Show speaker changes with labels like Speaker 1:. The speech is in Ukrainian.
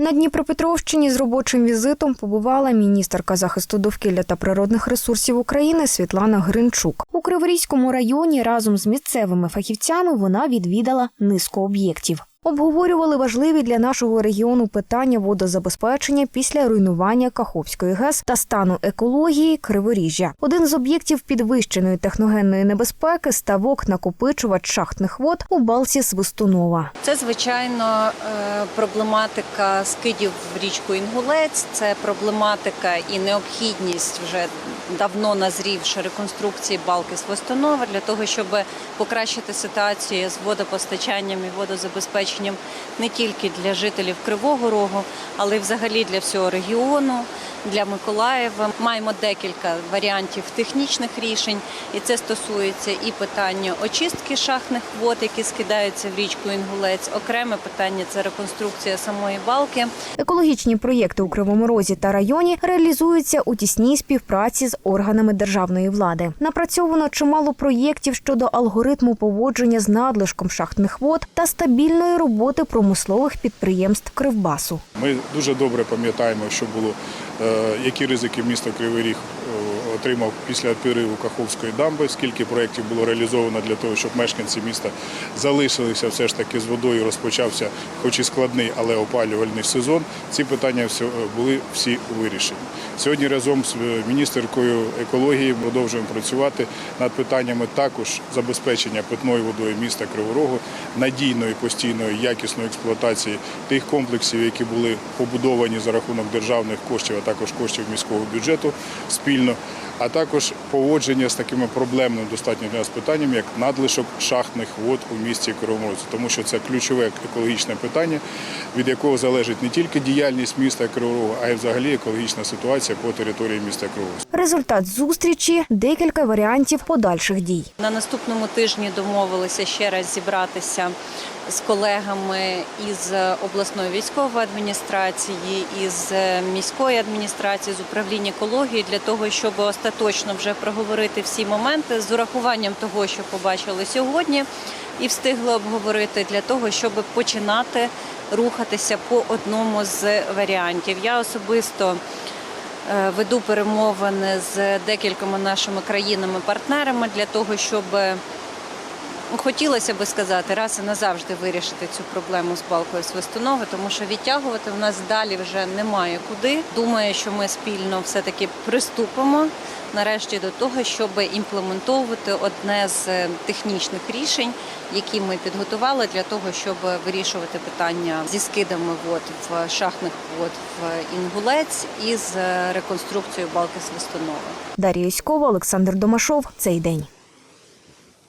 Speaker 1: На Дніпропетровщині з робочим візитом побувала міністерка захисту довкілля та природних ресурсів України Світлана Гринчук. У Криворізькому районі разом з місцевими фахівцями вона відвідала низку об'єктів. Обговорювали важливі для нашого регіону питання водозабезпечення після руйнування Каховської ГЕС та стану екології Криворіжжя. Один з об'єктів підвищеної техногенної небезпеки ставок накопичувач шахтних вод у балці Свистунова.
Speaker 2: Це звичайно е, проблематика скидів в річку Інгулець. Це проблематика і необхідність вже давно назрівши реконструкції балки Свистунова для того, щоб покращити ситуацію з водопостачанням і водозабезпеченням не тільки для жителів Кривого Рогу, але й взагалі для всього регіону, для Миколаєва. Маємо декілька варіантів технічних рішень, і це стосується і питання очистки шахтних вод, які скидаються в річку Інгулець. Окреме питання це реконструкція самої балки.
Speaker 1: Екологічні проєкти у Кривому Розі та районі реалізуються у тісній співпраці з органами державної влади. Напрацьовано чимало проєктів щодо алгоритму поводження з надлишком шахтних вод та стабільної роботи промислових підприємств Кривбасу.
Speaker 3: Ми дуже добре пам'ятаємо, що було, е, які ризики місто Кривий Ріг? е, отримав після підриву Каховської дамби, скільки проєктів було реалізовано для того, щоб мешканці міста залишилися все ж таки з водою. Розпочався, хоч і складний, але опалювальний сезон. Ці питання були всі вирішені. Сьогодні разом з е, міністеркою екології продовжуємо працювати над питаннями також забезпечення питною водою міста Кривого Рогу, надійної, постійної, якісної експлуатації тих комплексів, які були побудовані за рахунок державних коштів, а також коштів міського бюджету спільно, а також поводження з такими проблемними достатньо для нас питаннями, як надлишок шахтних вод у місті Кривому тому що це ключове екологічне питання, від якого залежить не тільки діяльність міста Кривого а й взагалі екологічна ситуація по території міста Кривого
Speaker 1: Результат зустрічі декілька варіантів подальших дій.
Speaker 2: На наступному тижні домовилися ще раз зібратися з колегами із обласної військової адміністрації, із міської адміністрації, з управління екології для того, щоб остаточно вже проговорити всі моменти з урахуванням того, що побачили сьогодні, і встигли обговорити для того, щоб починати рухатися по одному з варіантів. Я особисто. Е, Веду перемовини з декількома нашими країнами-партнерами для того, щоб хотілося би сказати, раз і назавжди вирішити цю проблему з балкою Свистунови, тому що відтягувати в нас далі вже немає куди. Думаю, що ми спільно все-таки приступимо нарешті до того, щоб імплементовувати одне з е, технічних рішень, які ми підготували для того, щоб вирішувати питання зі скидами вод в шахтних вод в Інгулець і з реконструкцією балки Свистунова.
Speaker 1: Дар'я Юськова, Олександр Домашов. Цей день.